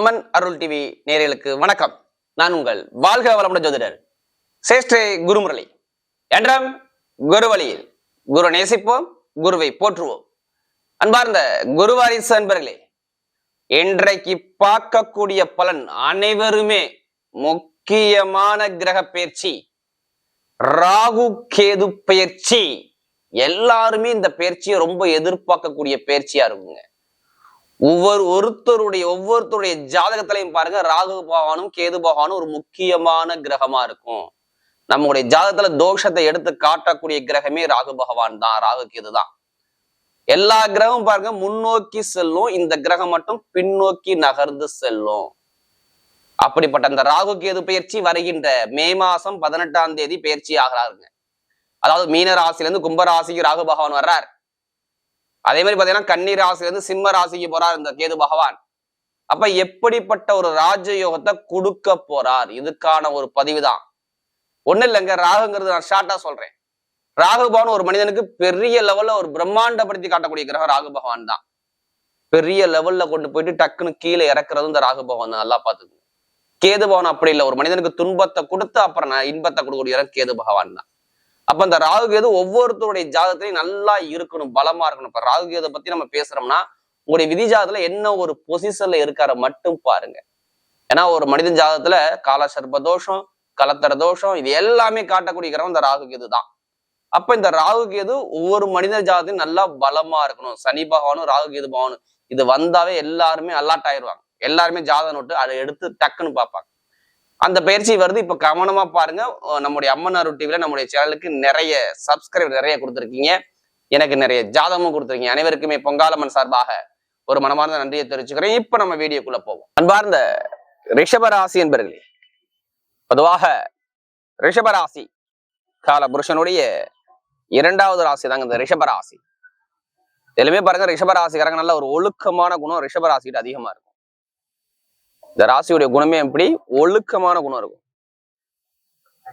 அம்மன் அருள் TV நேயர்களுக்கு வணக்கம். நான் உங்கள் வாழ்க வளமுடன் ஜோதிடர் சேஷ்டே குருமுரளி. என்றம் குரு வழியில் குரு நேசிப்போம் குருவை போற்றுவோம். அன்பார்ந்த குருவாரிசு அன்பர்களே இன்றைக்கு பார்க்கக்கூடிய பலன் அனைவருமே முக்கியமான கிரக பயிற்சி ராகு கேது பயிற்சி. எல்லாருமே இந்த பயிற்சியை ரொம்ப எதிர்பார்க்கக்கூடிய பயிற்சியா இருக்குங்க. ஒவ்வொரு ஒருத்தருடைய ஒவ்வொருத்தருடைய ஜாதகத்திலையும் பாருங்க ராகு பகவானும் கேது பகவானும் ஒரு முக்கியமான கிரகமா இருக்கும். நம்முடைய ஜாதகத்துல தோஷத்தை எடுத்து காட்டக்கூடிய கிரகமே ராகு பகவான் தான் ராகு கேது தான். எல்லா கிரகமும் பாருங்க முன்னோக்கி செல்லும். இந்த கிரகம் மட்டும் பின்னோக்கி நகர்ந்து செல்லும். அப்படிப்பட்ட அந்த ராகு கேது பயிற்சி வருகின்ற மே மாசம் பதினெட்டாம் தேதி பயிற்சி ஆகிறாருங்க. அதாவது மீன ராசில கும்பராசிக்கு ராகு பகவான் வர்றார். அதே மாதிரி பாத்தீங்கன்னா கன்னி ராசில சிம்ம ராசிக்கு போறார் இந்த கேது பகவான். அப்ப எப்படிப்பட்ட ஒரு ராஜயோகத்தை கொடுக்க போறார்? இதுக்கான ஒரு பதிவு தான் ஒண்ணு இல்லைங்க ராகுங்கிறது நான் ஷார்ட்டா சொல்றேன். ராகு பகவான் ஒரு மனிதனுக்கு பெரிய லெவல்ல ஒரு பிரம்மாண்டப்படுத்தி காட்டக்கூடிய கிரகம் ராகு பகவான் தான். பெரிய லெவல்ல கொண்டு போயிட்டு டக்குன்னு கீழே இறக்குறது இந்த ராகு பகவான் தான். நல்லா பாத்துக்கோங்க கேது பகவான் அப்படி இல்லை. ஒரு மனிதனுக்கு துன்பத்தை கொடுத்து அப்புறம் நான் இன்பத்தை கொடுக்கக்கூடிய கேது பகவான் தான். அப்ப இந்த ராகு கேது ஒவ்வொருத்தருடைய ஜாதகத்திலையும் நல்லா இருக்கணும் பலமா இருக்கணும். இப்ப ராகு கேதை பத்தி நம்ம பேசுறோம்னா உங்களுடைய விதி ஜாதகத்துல என்ன ஒரு பொசிஷன்ல இருக்கார மட்டும் பாருங்க. ஏன்னா ஒரு மனிதன் ஜாதகத்துல கால தோஷம் கலத்தர தோஷம் இது எல்லாமே காட்டக்கூடிய கிரகம் இந்த ராகு கேது தான். அப்ப இந்த ராகு கேது ஒவ்வொரு மனித ஜாதகத்தையும் நல்லா பலமா இருக்கணும். சனி பகவானும் ராகு கேது பகவானும். இது வந்தாவே எல்லாருமே அலாட் ஆயிடுவாங்க. எல்லாருமே ஜாதகம் நோட்டு அதை எடுத்து டக்குன்னு பார்ப்பாங்க. அந்த பயிற்சி வருது. இப்ப கவனமா பாருங்க. நம்முடைய அம்மன் அருள் நம்முடைய சேனலுக்கு நிறைய சப்ஸ்கிரைப் நிறைய கொடுத்துருக்கீங்க. எனக்கு நிறைய ஜாதகமும் கொடுத்துருக்கீங்க. அனைவருக்குமே பொங்காலம்மன் சார்பாக ஒரு மனமார்ந்த நன்றியை தெரிவிச்சுக்கிறேன். இப்ப நம்ம வீடியோக்குள்ள போவோம். அன்பார்ந்த ரிஷபராசி என்பர்களே பொதுவாக ரிஷபராசி கால புருஷனுடைய இரண்டாவது ராசி தாங்க இந்த ரிஷபராசி இதுலயுமே பாருங்க. ரிஷபராசிக்காரங்க நல்ல ஒரு ஒழுக்கமான குணம் ரிஷபராசிகிட்ட அதிகமா இருக்கும். இந்த ராசியுடைய குணமே எப்படி? ஒழுக்கமான குணம் இருக்கும்.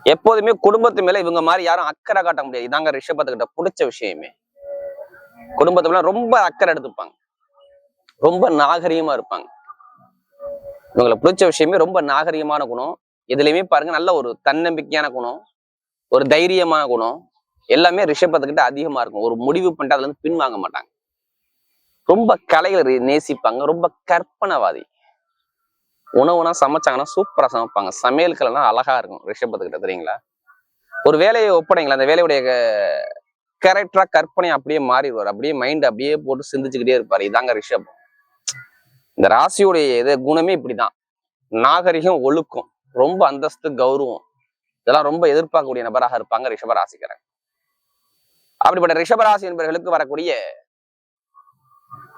எப்போதுமே குடும்பத்து மேல இவங்க மாதிரி யாரும் அக்கறை காட்ட முடியாது. இதாங்க ரிஷபத்துக்கிட்ட பிடிச்ச விஷயமே. குடும்பத்து மேல ரொம்ப அக்கறை எடுத்துப்பாங்க. ரொம்ப நாகரிகமா இருப்பாங்க. இவங்களை பிடிச்ச விஷயமே ரொம்ப நாகரிகமான குணம். இதுலயுமே பாருங்க நல்ல ஒரு தன்னம்பிக்கையான குணம். ஒரு தைரியமான குணம். எல்லாமே ரிஷபத்துக்கிட்ட அதிகமா இருக்கும். ஒரு முடிவு பண்ணிட்டு அதுல இருந்து பின் வாங்க மாட்டாங்க. ரொம்ப கலைகளை நேசிப்பாங்க. ரொம்ப கற்பனைவாதி. உணவுனா சமைச்சாங்கன்னா சூப்பரா சமைப்பாங்க. சமையல்கள்லாம் அழகா இருக்கும். ரிஷபத்துக்கிட்ட தெரியுங்களா? ஒரு வேலையை ஒப்படைங்களா? அந்த வேலையுடைய கேரக்டரா கற்பனை அப்படியே மாறிடுவார் அப்படியே மைண்ட் அப்படியே போட்டு சிந்திச்சுக்கிட்டே இருப்பாரு. இதாங்க ரிஷபம் இந்த ராசியுடைய இது குணமே இப்படிதான். நாகரிகம் ஒழுக்கம் ரொம்ப அந்தஸ்து கௌரவம். இதெல்லாம் ரொம்ப எதிர்பார்க்கக்கூடிய நபராக இருப்பாங்க ரிஷபராசிக்காரன் அப்படிப்பட்ட ரிஷபராசி என்பவர்களுக்கு வரக்கூடிய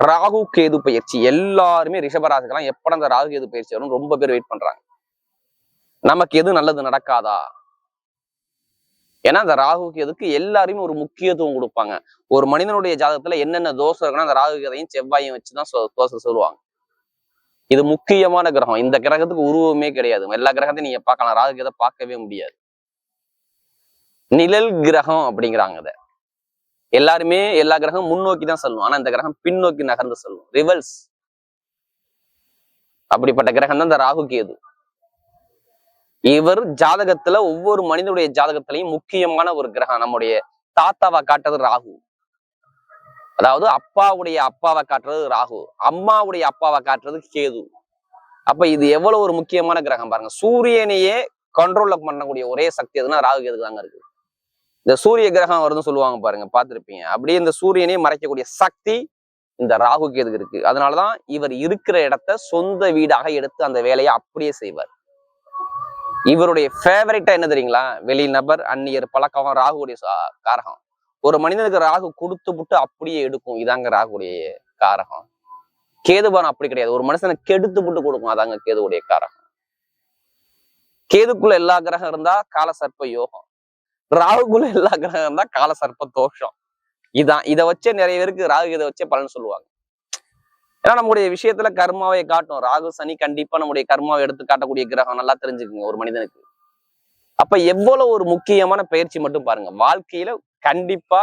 ராகு கேது பயிற்சி. எல்லாருமே ரிஷபராசிக்கெல்லாம் எப்பட அந்த ராகு கேது பயிற்சி வரும் ரொம்ப பேர் வெயிட் பண்றாங்க. நமக்கு எது நல்லது நடக்காதா? ஏன்னா அந்த ராகு கேதுக்கு எல்லாருமே ஒரு முக்கியத்துவம் கொடுப்பாங்க. ஒரு மனிதனுடைய ஜாதகத்துல என்னென்ன தோஷம் இருக்குன்னா அந்த ராகு கேதையும் செவ்வாயும் வச்சுதான் தோசை சொல்லுவாங்க. இது முக்கியமான கிரகம். இந்த கிரகத்துக்கு உருவமே கிடையாது. எல்லா கிரகத்தையும் நீங்க பார்க்கலாம். ராகு கேதை பார்க்கவே முடியாது. நிழல் கிரகம் அப்படிங்கிறாங்க அதை எல்லாருமே எல்லா கிரகம் முன்னோக்கி தான் சொல்லும். ஆனா இந்த கிரகம் பின்னோக்கி நகர்ந்து சொல்லும். ரிவல்ஸ் அப்படிப்பட்ட கிரகம் தான் இந்த ராகு கேது. இவர் ஜாதகத்துல ஒவ்வொரு மனிதனுடைய ஜாதகத்திலையும் முக்கியமான ஒரு கிரகம். நம்முடைய தாத்தாவை காட்டுறது ராகு. அதாவது அப்பாவுடைய அப்பாவை காட்டுறது ராகு. அம்மாவுடைய அப்பாவை காட்டுறது கேது. அப்ப இது எவ்வளவு ஒரு முக்கியமான கிரகம் பாருங்க. சூரியனையே கண்ட்ரோல்ல பண்ணக்கூடிய ஒரே சக்தி எதுனா ராகு கேதுக்கு தாங்க இருக்கு. இந்த சூரிய கிரகம் வருதுன்னு சொல்லுவாங்க பாருங்க பார்த்துருப்பீங்க. அப்படியே இந்த சூரியனே மறைக்கக்கூடிய சக்தி இந்த ராகு கேதுக்கு இருக்கு. அதனாலதான் இவர் இருக்கிற இடத்த சொந்த வீடாக எடுத்து அந்த வேலையை அப்படியே செய்வார். இவருடைய ஃபேவரட்டா என்ன தெரியுங்களா? வெளி நபர் அந்நியர் பழக்கம் ராகுடைய காரகம். ஒரு மனிதனுக்கு ராகு கொடுத்து புட்டு அப்படியே எடுக்கும். இதாங்க ராகுடைய காரகம். கேதுபானம் அப்படி கிடையாது. ஒரு மனுஷனை கெடுத்து புட்டு கொடுக்கும். அதாங்க கேதுவுடைய காரகம். கேதுக்குள்ள எல்லா கிரகம் இருந்தா கால சர்ப்ப யோகம். ராகுகுல எல்லா கிரகம் தான் கால சர்ப்ப தோஷம். இதான். இதை வச்சே நிறைய பேருக்கு ராகு இதை வச்சே பலன் சொல்லுவாங்க. ஏன்னா நம்முடைய விஷயத்துல கர்மாவை காட்டும். ராகு சனி கண்டிப்பா நம்முடைய கர்மாவை எடுத்து காட்டக்கூடிய கிரகம். நல்லா தெரிஞ்சுக்குங்க ஒரு மனிதனுக்கு. அப்ப எவ்வளவு ஒரு முக்கியமான பயிற்சி மட்டும் பாருங்க. வாழ்க்கையில கண்டிப்பா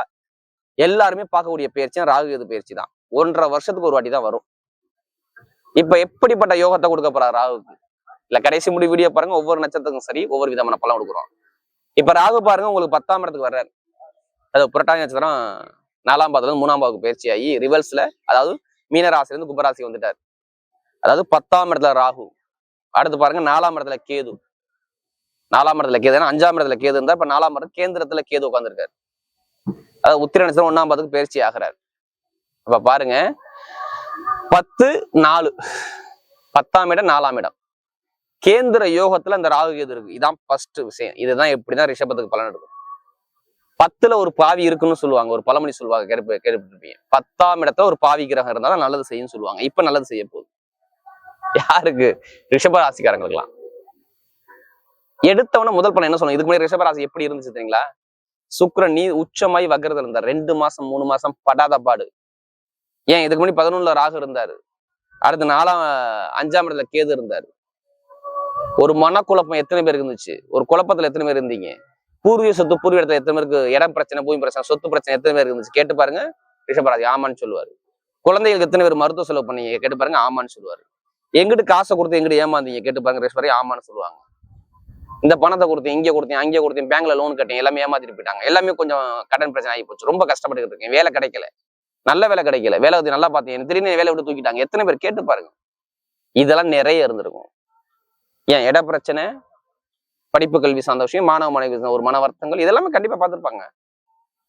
எல்லாருமே பார்க்கக்கூடிய பயிற்சி ராகு எது பயிற்சி தான். ஒன்றரை வருஷத்துக்கு ஒரு வாட்டி தான் வரும். இப்ப எப்படிப்பட்ட யோகத்தை கொடுக்க போறா ராகுக்கு இல்ல கடைசி முடி வீடியோ பாருங்க. ஒவ்வொரு நட்சத்திரத்துக்கும் சரி ஒவ்வொரு விதமான பலம் கொடுக்குறோம். இப்ப ராகு பாருங்க உங்களுக்கு பத்தாம் இடத்துக்கு வர்றாரு. அது புரட்டாதி நட்சத்திரம் நாலாம் பாதத்துல மூணாம் பாவுக்கு பயிற்சி ஆகி ரிவர்ஸ்ல அதாவது மீனராசிலிருந்து கும்பராசி வந்துட்டார். அதாவது பத்தாம் இடத்துல ராகு. அடுத்து பாருங்க நாலாம் இடத்துல கேது. நாலாம் இடத்துல கேது ஏன்னா அஞ்சாம் இடத்துல கேது இருந்தா இப்ப நாலாம் இடத்துல கேந்திரத்துல கேது உட்காந்துருக்காரு அதாவது உத்திர நட்சத்திரம் ஒன்னாம் பாதத்துக்கு பயிற்சி ஆகிறார். அப்ப பாருங்க பத்து நாலு. பத்தாம் இடம் நாலாம் இடம். கேந்திர யோகத்துல அந்த ராகு கேது இருக்கு. இதான் ஃபர்ஸ்ட் விஷயம். இதுதான் எப்படிதான் ரிஷபத்துக்கு பலன் இருக்கும். பத்துல ஒரு பாவி இருக்குன்னு சொல்லுவாங்க. ஒரு பழமொழி சொல்லுவாங்க. கேள்வி கேள்விப்பட்டிருப்பீங்க. பத்தாம் இடத்துல ஒரு பாவி கிரகம் இருந்தாலும் நல்லது செய்யும் சொல்லுவாங்க. இப்ப நல்லது செய்ய போகுது. யாருக்கு? ரிஷப ராசிக்காரங்களுக்குலாம் எடுத்தவன முதல் பலன் என்ன சொல்லுங்க இதுக்கு முன்னாடி ரிஷபராசி எப்படி இருந்துச்சு தெரியுங்களா? சுக்ரன் நீ உச்சமாய் வக்ரது இருந்தார். ரெண்டு மாசம் மூணு மாசம் படாத பாடு. ஏன்? இதுக்கு முன்னாடி பதினொன்னுல ராகு இருந்தாரு. அடுத்து நாலாம் அஞ்சாம் இடத்துல கேது இருந்தாரு. ஒரு மனக்குழப்பம் எத்தனை பேருக்கு இருந்துச்சு? ஒரு குழப்பத்துல எத்தனை பேர் இருந்தீங்க? பூர்வீக சொத்து பூர்வீக இடத்துல எத்தனை பேருக்கு இடம் பிரச்சனை பூமி பிரச்சனை சொத்து பிரச்சனை எத்தனை பேருக்கு இருந்துச்சு? கேட்டு பாருங்க. ரிஷபராஜ் ஆமான்னு சொல்லுவாரு. குழந்தைகளுக்கு எத்தனை பேர் மருத்துவ செலவு பண்ணீங்க? கேட்டு பாருங்க ஆமான்னு சொல்லுவாரு. எங்கிட்டு காசை கொடுத்து எங்கிட்டு ஏமாந்தீங்க? கேட்டு பாருங்க ரிஷபராஜ் ஆமான்னு சொல்லுவாங்க. இந்த பணத்தை கொடுத்தேன் இங்கே கொடுத்தேன் அங்கே கொடுத்தேன் பேங்க்ல லோன் கட்டேன் எல்லாமே ஏமாத்திட்டு போயிட்டாங்க. எல்லாமே கொஞ்சம் கடன் பிரச்சனை ஆகி போச்சு. ரொம்ப கஷ்டப்பட்டுக்கிட்டு இருக்கேன் வேலை கிடைக்கல. நல்ல வேலை கிடைக்கல. வேலை வந்து நல்லா பார்த்தீங்க. திடீர்னு வேலை விட்டு தூக்கிட்டாங்க. எத்தனை பேர்? கேட்டு பாருங்க. இதெல்லாம் நிறைய இருந்திருக்கும். ஏன் இட பிரச்சனை படிப்பு கல்வி சார்ந்த விஷயம் மாணவ மாணவி ஒரு மன வருத்தங்கள் இதெல்லாமே கண்டிப்பா பார்த்துருப்பாங்க.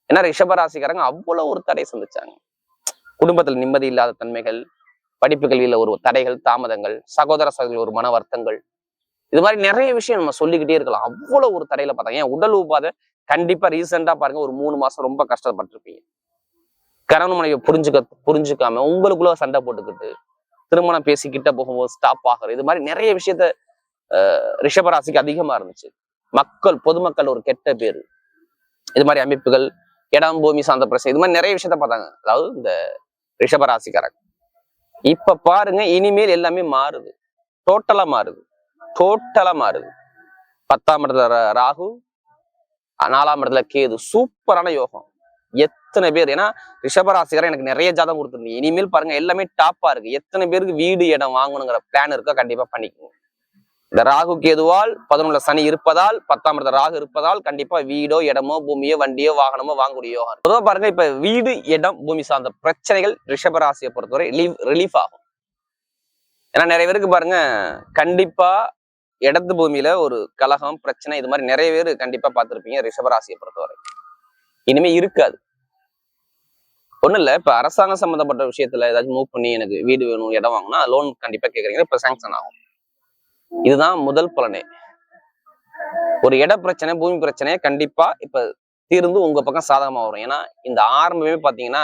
ஏன்னா ரிஷபராசிக்காரங்க அவ்வளவு ஒரு தடை சந்திச்சாங்க. குடும்பத்தில் நிம்மதி இல்லாத தன்மைகள் படிப்பு கல்வியில ஒரு தடைகள் தாமதங்கள் சகோதர சகோதரிகள் ஒரு மன வருத்தங்கள். இது மாதிரி நிறைய விஷயம் நம்ம சொல்லிக்கிட்டே இருக்கலாம். அவ்வளவு ஒரு தடையில பார்த்தாங்க ஏன் உடல் உபாதை கண்டிப்பா ரீசெண்டா பாருங்க ஒரு மூணு மாசம் ரொம்ப கஷ்டப்பட்டிருப்பீங்க. கணவன் மனைவியை புரிஞ்சுக்க புரிஞ்சுக்காம உங்களுக்குள்ள சண்டை போட்டுக்கிட்டு திருமணம் பேசி கிட்ட போகும்போது ஸ்டாப் ஆகுறது இது மாதிரி நிறைய விஷயத்த ரிஷபராசிக்கு அதிகமா இருந்துச்சு. மக்கள் பொதுமக்கள் ஒரு கெட்ட பேரு. இது மாதிரி அமைப்புகள் இடம் பூமி சார்ந்த பிரச்சனை இது மாதிரி நிறைய விஷயத்த பார்த்தாங்க. அதாவது இந்த ரிஷபராசிக்காரங்க இப்ப பாருங்க இனிமேல் எல்லாமே மாறுது. டோட்டலா மாறுது. டோட்டலா மாறுது. பத்தாம் இடத்துல ராகு நாலாம் இடத்துல கேது. சூப்பரான யோகம். எத்தனை பேர் ஏன்னா ரிஷபராசிக்காரன் எனக்கு நிறைய ஜாதகம் கொடுத்துருந்தீங்க. இனிமேல் பாருங்க எல்லாமே டாப்பா இருக்கு. எத்தனை பேருக்கு வீடு இடம் வாங்கணுங்கிற பிளான் இருக்கோ கண்டிப்பா பண்ணிக்கோங்க. இந்த ராகு கேதுவால் பதினொன்றுல சனி இருப்பதால் பத்தாம் இடத்துல ராகு இருப்பதால் கண்டிப்பா வீடோ இடமோ பூமியோ வண்டியோ வாகனமோ வாங்கக்கூடிய யோகம். பொதுவாக பாருங்க இப்ப வீடு இடம் பூமி சார்ந்த பிரச்சனைகள் ரிஷபராசியை பொறுத்தவரை ரிலீஃப் ரிலீஃப் ஆகும். ஏன்னா நிறைய பேருக்கு பாருங்க கண்டிப்பா இடத்து பூமியில ஒரு கலகம் பிரச்சனை இது மாதிரி நிறைய பேர் கண்டிப்பா பார்த்துருப்பீங்க ரிஷபராசியை பொறுத்தவரை. இனிமே இருக்காது. ஒண்ணும் இல்ல இப்ப அரசாங்கம் சம்பந்தப்பட்ட விஷயத்துல ஏதாச்சும் மூவ் பண்ணி எனக்கு வீடு வேணும் இடம் வாங்கினா லோன் கண்டிப்பா கேட்குறீங்க இப்ப சாங்ஷன் ஆகும். இதுதான் முதல் பலனே. ஒரு இட பிரச்சனை பூமி பிரச்சனை கண்டிப்பா இப்ப தீர்ந்து உங்க பக்கம் சாதகமா வரும். ஏன்னா இந்த ஆரம்பமே பாத்தீங்கன்னா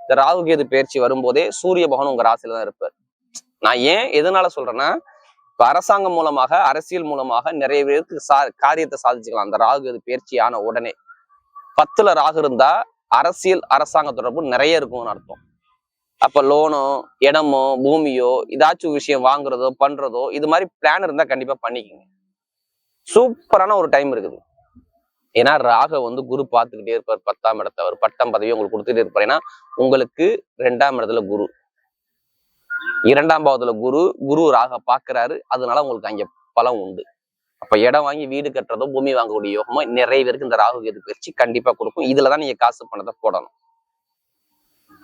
இந்த ராகுகேது பயிற்சி வரும்போதே சூரிய பகவான் உங்க ராசியில தான் இருப்பார். நான் ஏன் எதனால சொல்றேன்னா இப்ப அரசாங்கம் மூலமாக அரசியல் மூலமாக நிறைய பேருக்கு சா காரியத்தை சாதிச்சுக்கலாம் அந்த ராகு கேது பயிற்சி ஆன உடனே. பத்துல ராகு இருந்தா அரசியல் அரசாங்க தொடர்பு நிறைய இருக்கும்னு அர்த்தம். அப்போ லோனோ இடமோ பூமியோ ஏதாச்சும் விஷயம் வாங்குறதோ பண்றதோ இது மாதிரி பிளான் இருந்தால் கண்டிப்பாக பண்ணிக்கோங்க. சூப்பரான ஒரு டைம் இருக்குது. ஏன்னா ராக வந்து குரு பார்த்துக்கிட்டே இருப்பார். பத்தாம் இடத்தை அவர் பட்டம் பதவி உங்களுக்கு கொடுத்துட்டே இருப்பார். ஏன்னா உங்களுக்கு ரெண்டாம் இடத்துல குரு. இரண்டாம் பாவத்துல குரு குரு ராக பாக்குறாரு அதனால உங்களுக்கு அங்கே பலம் உண்டு. அப்போ இடம் வாங்கி வீடு கட்டுறதோ பூமி வாங்கக்கூடிய யோகமோ நிறைய பேருக்கு இந்த ராகு கேது பயிற்சி கண்டிப்பாக கொடுக்கும். இதுலதான் நீங்க காசு பணத்தை போடணும்.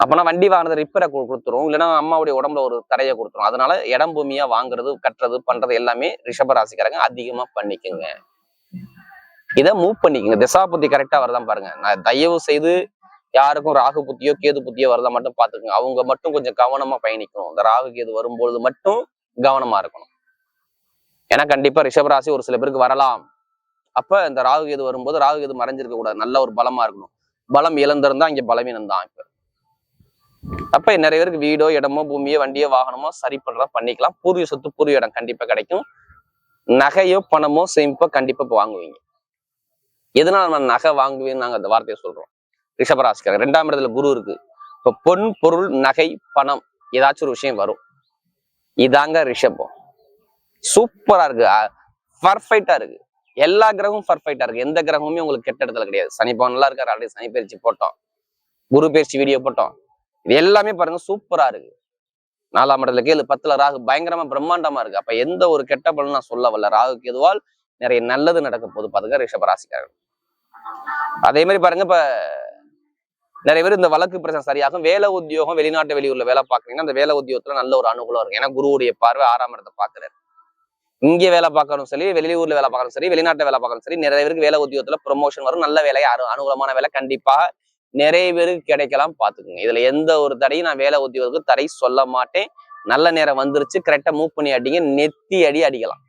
அப்பனா வண்டி வாங்கினது ரிப்பேரை கொடுத்துரும். இல்லைன்னா அம்மாவுடைய உடம்புல ஒரு தடையை கொடுத்துரும். அதனால இடம் பூமியா வாங்குறது கட்டுறது பண்றது எல்லாமே ரிஷபராசிக்காரங்க அதிகமா பண்ணிக்கோங்க. இதை மூவ் பண்ணிக்கோங்க. திசாபுத்தி கரெக்டா வரதான் பாருங்க. நான் தயவு செய்து யாருக்கும் ராகு புத்தியோ கேது புத்தியோ வரதா மட்டும் பாத்துக்கோங்க அவங்க மட்டும் கொஞ்சம் கவனமா பயணிக்கணும். இந்த ராகு கேது வரும்பொழுது மட்டும் கவனமா இருக்கணும். ஏன்னா கண்டிப்பா ரிஷபராசி ஒரு சில பேருக்கு வரலாம். அப்ப இந்த ராகு கேது வரும்போது ராகு கேது மறைஞ்சிருக்க கூடாது நல்ல ஒரு பலமா இருக்கணும். பலம் இழந்திருந்தா இங்க பலவீனம் தான் இப்ப. அப்ப நிறைய பேருக்கு வீடோ இடமோ பூமியோ வண்டியோ வாகனமோ சரி பண்றதா பண்ணிக்கலாம். பூர்வீக சொத்து பூர்வீக இடம் கண்டிப்பா கிடைக்கும். நகையோ பணமோ சேமிப்போ கண்டிப்பா வாங்குவீங்க. எதனால நான் நகை வாங்குவேன்னு நாங்க அந்த வார்த்தையை சொல்றோம்? ரிஷபராசிக்காரங்க ரெண்டாம் இடத்துல குரு இருக்கு. இப்ப பொன் பொருள் நகை பணம் ஏதாச்சும் ஒரு விஷயம் வரும். இதாங்க ரிஷபம். சூப்பரா இருக்கு. பர்ஃபெக்டா இருக்கு. எல்லா கிரகமும் பர்ஃபெக்டா இருக்கு. எந்த கிரகமுமே உங்களுக்கு கெட்ட இடத்துல கிடையாது. சனி பவன் நல்லா இருக்காரு. ஆல்ரெடி சனி பயிற்சி போட்டோம். குரு பயிற்சி வீடியோ போட்டோம். இது எல்லாமே பாருங்க சூப்பரா இருக்கு. நாலாம் இடத்துல கேளு பத்துல ராகு பயங்கரமா பிரம்மாண்டமா இருக்கு. அப்ப எந்த ஒரு கெட்ட பலனும் நான் சொல்ல வரல. ராகுக்கு எதுவால் நிறைய நல்லது நடக்க போது பாருங்க ரிஷபராசிக்காரர்கள் அதே மாதிரி பாருங்க இப்ப நிறைய பேர் இந்த வழக்கு பிரச்சனை சரியாகும். வேலை உத்தியோகம் வெளிநாட்டு வெளியூர்ல வேலை பாக்குறீங்கன்னா அந்த வேலை உத்தியோகத்துல நல்ல ஒரு அனுகூலம் இருக்கும் ஏன்னா குருவுடைய பார்வை ஆறாம் இடத்தை பாக்குறாரு. இங்க வேலை பார்க்கணும் சரி வெளியூர்ல வேலை பார்க்கணும் சரி வெளிநாட்டு வேலை பார்க்கணும் சரி நிறைய பேருக்கு வேலை உத்தியோகத்துல ப்ரொமோஷன் வரும். நல்ல வேலை அனுகூலமான வேலை கண்டிப்பாக நிறைய பேருக்கு கிடைக்கலாம் பாத்துக்கோங்க இதுல எந்த ஒரு தடையும் நான் வேலை உத்தியோகத்துக்கு தடை சொல்ல மாட்டேன். நல்ல நேரம் வந்துருச்சு கரெக்டா மூவ் பண்ணி அடிங்க நெத்தி அடி அடிக்கலாம்.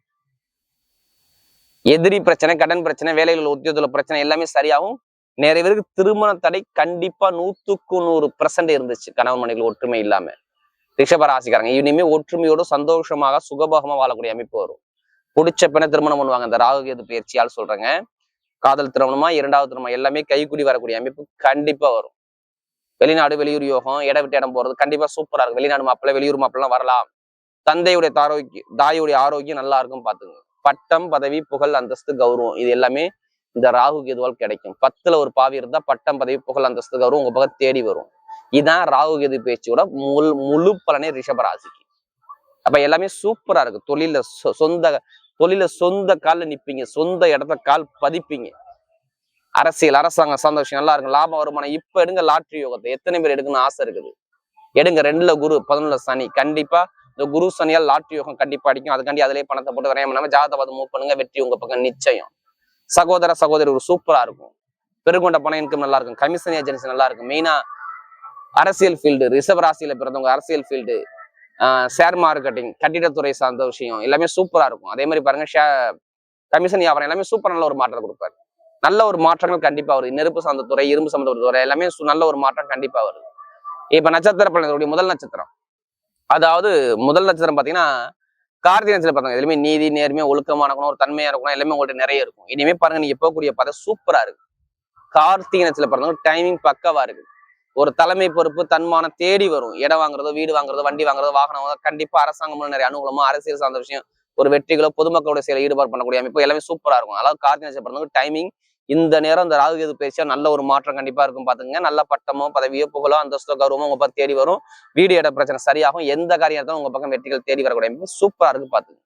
எதிரி பிரச்சனை கடன் பிரச்சனை வேலைகள் உத்தியோகத்துல பிரச்சனை எல்லாமே சரியாகும். நிறைய பேருக்கு திருமண தடை கண்டிப்பா நூத்துக்கு நூறு பர்சன்ட் இருந்துச்சு கணவன் மனைவிகள் ஒற்றுமை இல்லாம. ரிஷபராசிக்காரங்க இனிமே ஒற்றுமையோடு சந்தோஷமாக சுகபோகமா வாழக்கூடிய அமைப்பு வரும். பிடிச்ச பெண்ணை திருமணம் பண்ணுவாங்க இந்த ராகு கேது பயிற்சியால் சொல்றேங்க. காதல் திருமணமா இரண்டாவது திருமணம் எல்லாமே கைக்குடி வரக்கூடிய அமைப்பு கண்டிப்பா வரும். வெளிநாடு வெளியூர் யோகம் இடம் விட்டு இடம் போறது கண்டிப்பா சூப்பரா இருக்கும். வெளிநாடு மாப்பிள்ள வெளியூர் மாப்பிள்ளை வரலாம். தந்தையுடைய தாரோக்கிய தாயுடைய ஆரோக்கியம் நல்லா இருக்கும் பாத்துங்க பட்டம் பதவி புகழ் அந்தஸ்து கௌரவம் இது எல்லாமே இந்த ராகு கேதுவால் கிடைக்கும். பத்துல ஒரு பாவி இருந்தா பட்டம் பதவி புகழ் அந்தஸ்து கௌரவம் உங்க பக்கம் தேடி வரும். இதான் ராகு கேது பேச்சோட முழு முழு பலனே ரிஷபராசிக்கு அப்ப எல்லாமே சூப்பரா இருக்கு. தொழில சொ- சொந்த தொழில சொந்த கால்ல நிப்பீங்க. சொந்த இடத்த கால் பதிப்பீங்க. அரசியல் அரசாங்கம் சந்தோஷம் நல்லா இருக்கும். லாபம் வருமானம். இப்ப எடுங்க லாட்ரி யோகத்தை. எத்தனை பேர் எடுக்கணும்னு ஆசை இருக்குது? எடுங்க. ரெண்டுல குரு பதினொன்றுல சனி. கண்டிப்பா இந்த குரு சனியால் லாட்ரி யோகம் கண்டிப்பா அடிக்கும். அதுக்காண்டி அதிலே பணத்தை போட்டு வரையாம பண்ணாம ஜாதகத்தை மூவ் பண்ணுங்க. வெற்றி உங்க பக்கம் நிச்சயம். சகோதர சகோதரி ஒரு சூப்பரா இருக்கும். பெருங்கொண்ட பணம் இன்கம் நல்லா இருக்கும். கமிஷன் ஏஜென்சி நல்லா இருக்கும். மெயினா அரசியல் ஃபீல்டு ரிசர்வ் ராசியில பிறந்தவங்க அரசியல் ஃபீல்டு ஷேர் மார்க்கெட்டிங் கட்டிடத்துறை சார்ந்த விஷயம் எல்லாமே சூப்பரா இருக்கும். அதே மாதிரி பாருங்க ஷே- கமிஷன் வியாபாரம் எல்லாமே சூப்பர் நல்ல ஒரு மாற்றத்தை கொடுப்பாரு. நல்ல ஒரு மாற்றங்கள் கண்டிப்பா வருது. நெருப்பு சார்ந்த துறை இரும்பு சம்பந்த துறை எல்லாமே சு- நல்ல ஒரு மாற்றம் கண்டிப்பா வருது. இப்ப நட்சத்திர பலனருடைய முதல் நட்சத்திரம். அதாவது முதல் நட்சத்திரம் பாத்தீங்கன்னா கார்த்திகை நட்சத்திரம் பாருங்க எதுவுமே நீதி நேர்மையா ஒழுக்கமா இருக்கணும் ஒரு தன்மையா இருக்கணும் எல்லாமே உங்கள்கிட்ட நிறைய இருக்கும். இனிமே பாருங்க நீங்க போகக்கூடிய பதம் சூப்பரா இருக்கு. கார்த்திகை நட்சத்திரம் பாருங்க டைமிங் பக்கவா இருக்கு. ஒரு தலைமை பொறுப்பு தன்மானம் தேடி வரும். இடம் வாங்குறதோ வீடு வாங்குறதோ வண்டி வாங்குறதோ வாகனம் கண்டிப்பா அரசாங்கம் நிறைய அனுகூலமா அரசியல் சார்ந்த விஷயம் ஒரு வெற்றிகளோ பொதுமக்களோட சில ஈடுபாடு பண்ணக்கூடிய அமைப்பு எல்லாமே சூப்பரா இருக்கும். அதாவது கார்த்திகை நட்சத்திரம் டைமிங் இந்த நேரம் இந்த ராகு கேது பேசியா நல்ல ஒரு மாற்றம் கண்டிப்பா இருக்கும் பாத்துங்க நல்ல பட்டமோ பதவியோ புகழோ அந்தஸ்தோ கௌரவமோ உங்க பக்கம் தேடி வரும். வீடு இட பிரச்சனை சரியாகும். எந்த காரியத்தாலும் உங்க பக்கம் வெற்றிகள் தேடி வரக்கூடிய அமைப்பு சூப்பரா இருக்கு பாத்துங்க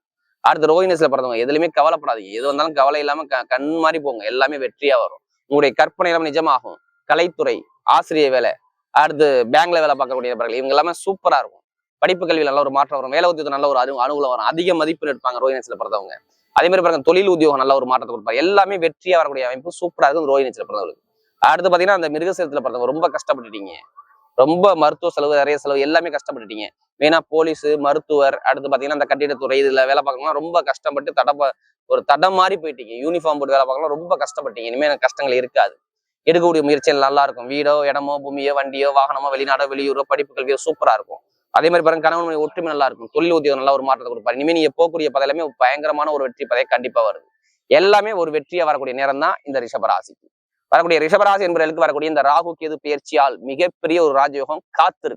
அடுத்து ரோஹினஸ்ல பிறந்தவங்க எதுலையுமே கவலைப்படாதீங்க. எது வந்தாலும் கவலை இல்லாம கண் மாதிரி போங்க. எல்லாமே வெற்றியா வரும். உங்களுடைய கற்பனை எல்லாம் நிஜமாகும். கலைத்துறை ஆசிரியர் வேலை. அடுத்து பேங்க்ல வேலை பார்க்கக்கூடிய நபர்கள் இவங்க எல்லாமே சூப்பரா இருக்கும். படிப்பு கல்வியில் நல்ல ஒரு மாற்றம் வரும். வேலை உத்தியோகம் நல்ல ஒரு அனு அனுகூலம் வரும். அதிக மதிப்பு எடுப்பாங்க ரோஹினஸ்ல பிறந்தவங்க. அதே மாதிரி பாருங்க தொழில் உத்தியோகம் நல்ல ஒரு மாற்றத்தை கொடுப்பாங்க. எல்லாமே வெற்றியா வரக்கூடிய அமைப்பு சூப்பரா இருக்கும் ரோஹினஸ்ல பிறந்தவங்களுக்கு. அடுத்து பாத்தீங்கன்னா அந்த மிருகசீரத்துல பிறந்தவங்க ரொம்ப கஷ்டப்பட்டுட்டீங்க. ரொம்ப மருத்துவ செலவு நிறைய செலவு எல்லாமே கஷ்டப்பட்டுட்டீங்க. மெயினா போலீஸ் மருத்துவர் அடுத்து பாத்தீங்கன்னா அந்த கட்டிடத்துறை இதுல வேலை பார்க்கணும்னா ரொம்ப கஷ்டப்பட்டு தடப்ப ஒரு தடம் மாறி போயிட்டீங்க. யூனிஃபார்ம் போட்டு வேலை பார்க்கலாம் ரொம்ப கஷ்டப்பட்டீங்க. இனிமேல் கஷ்டங்கள் இருக்காது. எடுக்கக்கூடிய முயற்சிகள் நல்லா இருக்கும் வீடோ இடமோ பூமியோ வண்டியோ வாகனமோ வெளிநாடோ வெளியூரோ படிப்பு கல்வியோ சூப்பரா இருக்கும். அதே மாதிரி பாருங்க கணவன் ஒற்றுமை நல்லா இருக்கும் தொழில் உத்தியோகம் நல்லா ஒரு மாற்றத்தை கொடுப்பாரு. இனிமே நீங்க போகக்கூடிய பதிலுமே பயங்கரமான ஒரு வெற்றி பதவியை கண்டிப்பா வருது. எல்லாமே ஒரு வெற்றியா வரக்கூடிய நேரம் தான் இந்த ரிஷபராசிக்கு வரக்கூடிய ரிஷபராசி என்பவர்களுக்கு வரக்கூடிய இந்த ராகு கேது பயிற்சியால் மிகப்பெரிய ஒரு ராஜயோகம் காத்திருக்கு.